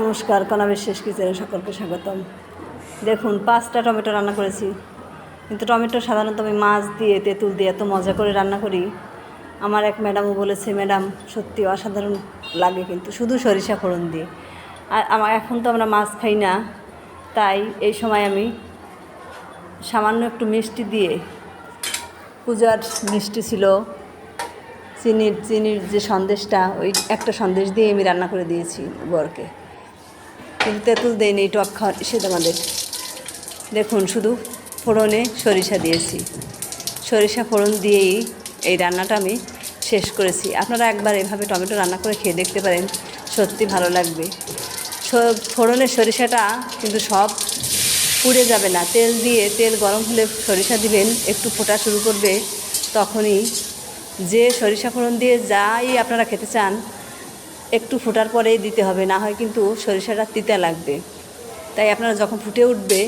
নমস্কার কণা বিশেষ কিচেনে সকলকে স্বাগতম। দেখুন, পাঁচটা টমেটো রান্না করেছি। কিন্তু টমেটো সাধারণত আমি মাছ দিয়ে, তেঁতুল দিয়ে এত মজা করে রান্না করি। আমার এক ম্যাডামও বলেছে, ম্যাডাম, সত্যি অসাধারণ লাগে কিন্তু, শুধু সরিষা ফোড়ন দিয়ে। আর আমার, এখন তো আমরা মাছ খাই না। তাই এই সময় আমি সামান্য একটু মিষ্টি দিয়ে, পূজার মিষ্টি ছিল, চিনির চিনির যে সন্দেশটা, ওই একটা সন্দেশ দিয়ে আমি রান্না করে দিয়েছি বরকে। কিন্তু তেঁতুল দেয়নি টক খাওয়া নিষেধ আমাদের। দেখুন, শুধু ফোড়নে সরিষা দিয়েছি। সরিষা ফোড়ন দিয়েই এই রান্নাটা আমি শেষ করেছি। আপনারা একবার এভাবে টমেটো রান্না করে খেয়ে দেখতে পারেন, সত্যি ভালো লাগবে। ফোড়নের সরিষাটা কিন্তু সব পুড়ে যাবে না। তেল দিয়ে, তেল গরম হলে সরিষা দিবেন, একটু ফোটা শুরু করবে, তখনই যে সরিষা ফোড়ন দিয়ে যাই আপনারা খেতে চান একটু ফোটার পরেই দিতে হবে, না হয় কিন্তু সরিষাটা তিতা লাগবে। তাই আপনারা যখন ফুটে উঠবে,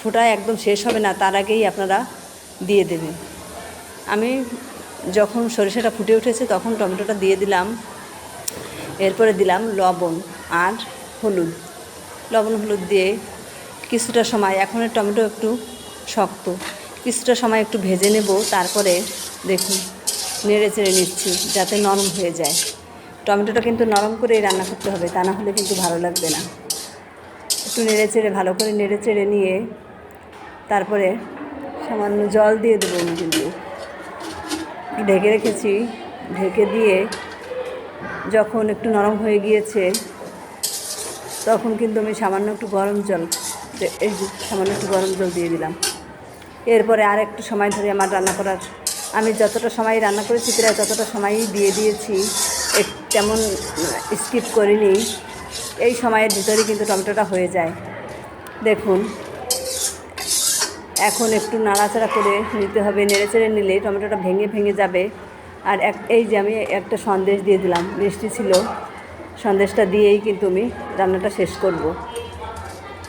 ফোটা একদম শেষ হবে না, তার আগেই আপনারা দিয়ে দেবেন। আমি যখন সরিষাটা ফুটে উঠেছে, তখন টমেটোটা দিয়ে দিলাম। এরপরে দিলাম লবণ আর হলুদ। লবণ হলুদ দিয়ে কিছুটা সময় এখনের টমেটো একটু শক্ত। কিছুটা সময় একটু ভেজে নেব, তারপরে দেখুন, নেড়ে চেড়ে নিচ্ছি, যাতে নরম হয়ে যায়। টমেটোটা কিন্তু নরম করেই রান্না করতে হবে, তা না হলে কিন্তু ভালো লাগবে না। একটু নেড়ে চেড়ে, ভালো করে নেড়ে চেড়ে নিয়ে তারপরে সামান্য জল দিয়ে দেবো কিন্তু ঢেকে রেখেছি, ঢেকে দিয়ে যখন একটু নরম হয়ে গিয়েছে, তখন কিন্তু আমি সামান্য একটু গরম জল এই সামান্য একটু গরম জল দিয়ে দিলাম। এরপরে আর একটু সময় ধরে আমার রান্না করার, আমি যতটা সময় রান্না করেছি, প্রায় ততটা সময়ই দিয়ে দিয়েছি। তেমন স্কিপ করিনি। এই সময়ের ভিতরে কিন্তু টমেটোটা হয়ে যায়। দেখুন, এখন একটু নাড়াচাড়া করে নিতে হবে। নেড়ে চেড়ে নিলে টমেটোটা ভেঙে ভেঙে যাবে। আর এক, এই যে আমি একটা সন্দেশ দিয়ে দিলাম, মিষ্টি ছিল। সন্দেশটা দিয়েই কিন্তু আমি রান্নাটা শেষ করব।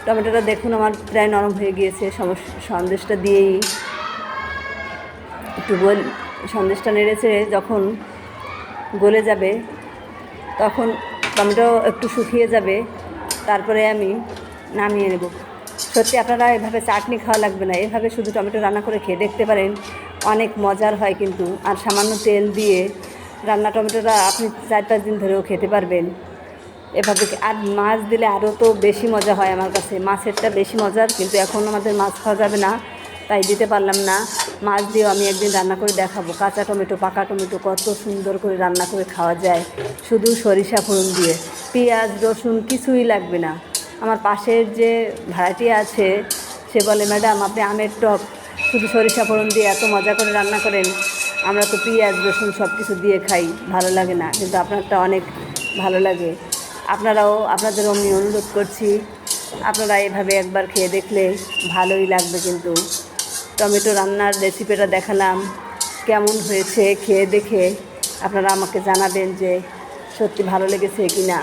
টমেটোটা দেখুন আমার প্রায় নরম হয়ে গিয়েছে। সমস- সন্দেশটা দিয়েই একটু গোল, সন্দেশটা নেড়ে চেড়ে যখন গলে যাবে তখন টমেটো একটু শুকিয়ে যাবে, তারপরে আমি নামিয়ে নেব। সত্যি আপনারা এভাবে চাটনি খাওয়া লাগবে না, এভাবে শুধু টমেটো রান্না করে খেয়ে দেখতে পারেন, অনেক মজার হয় কিন্তু। আর সামান্য তেল দিয়ে রান্না টমেটোটা আপনি চার পাঁচ দিন ধরেও খেতে পারবেন। এভাবে আর মাছ দিলে আরও তো বেশি মজা হয় আমার কাছে। মাছেরটা বেশি মজার, কিন্তু এখন আমাদের মাছ খাওয়া যাবে না। তাই দিতে পারলাম না। মাছ দিয়েও আমি একদিন রান্না করে দেখাবো। কাঁচা টমেটো, পাকা টমেটো কত সুন্দর করে রান্না করে খাওয়া যায়। শুধু সরিষা ফোড়ন দিয়ে। পেঁয়াজ, রসুন কিছুই লাগবে না। আমার পাশের যে ভাড়াটি আছে, সে বলে, ম্যাডাম, আপনি আমের টক, শুধু সরিষা ফোড়ন দিয়ে এত মজা করে রান্না করেন। আমরা তো পেঁয়াজ, রসুন সব কিছু দিয়ে খাই। ভালো লাগে না। কিন্তু আপনারটা অনেক ভালো লাগে। আপনারাও, আপনাদেরও আমি অনুরোধ করছি, আপনারা এভাবে একবার খেয়ে দেখলে ভালোই লাগবে কিন্তু। টমেটো রান্নার রেসিপিটা দেখালাম। কেমন হয়েছে খেয়ে দেখে আপনারা আমাকে জানাবেন যে সত্যি ভালো লেগেছে কি না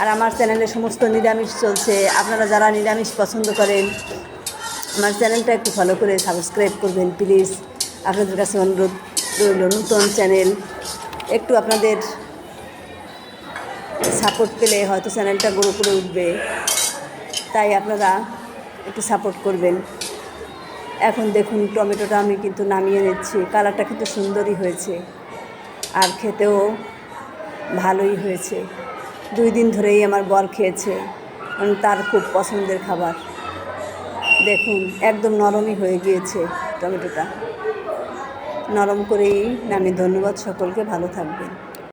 আর আমার চ্যানেলে সমস্ত নিরামিষ চলছে। আপনারা যারা নিরামিষ পছন্দ করেন, আমার চ্যানেলটা একটু ফলো করে সাবস্ক্রাইব করবেন প্লিজ আপনাদের কাছে অনুরোধ রইল নতুন চ্যানেল। একটু আপনাদের সাপোর্ট পেলে হয়তো চ্যানেলটা গ্রো করে উঠবে। তাই আপনারা একটু সাপোর্ট করবেন। এখন দেখুন টমেটোটা আমি কিন্তু নামিয়ে নিচ্ছি। কালারটা কিন্তু সুন্দরই হয়েছে। আর খেতেও ভালোই হয়েছে। দুই দিন ধরেই আমার বর খেয়েছে। কারণ তার খুব পছন্দের খাবার। দেখুন, একদম নরমই হয়ে গিয়েছে টমেটোটা। নরম করেই আমি ধন্যবাদ সকলকে। ভালো থাকবেন।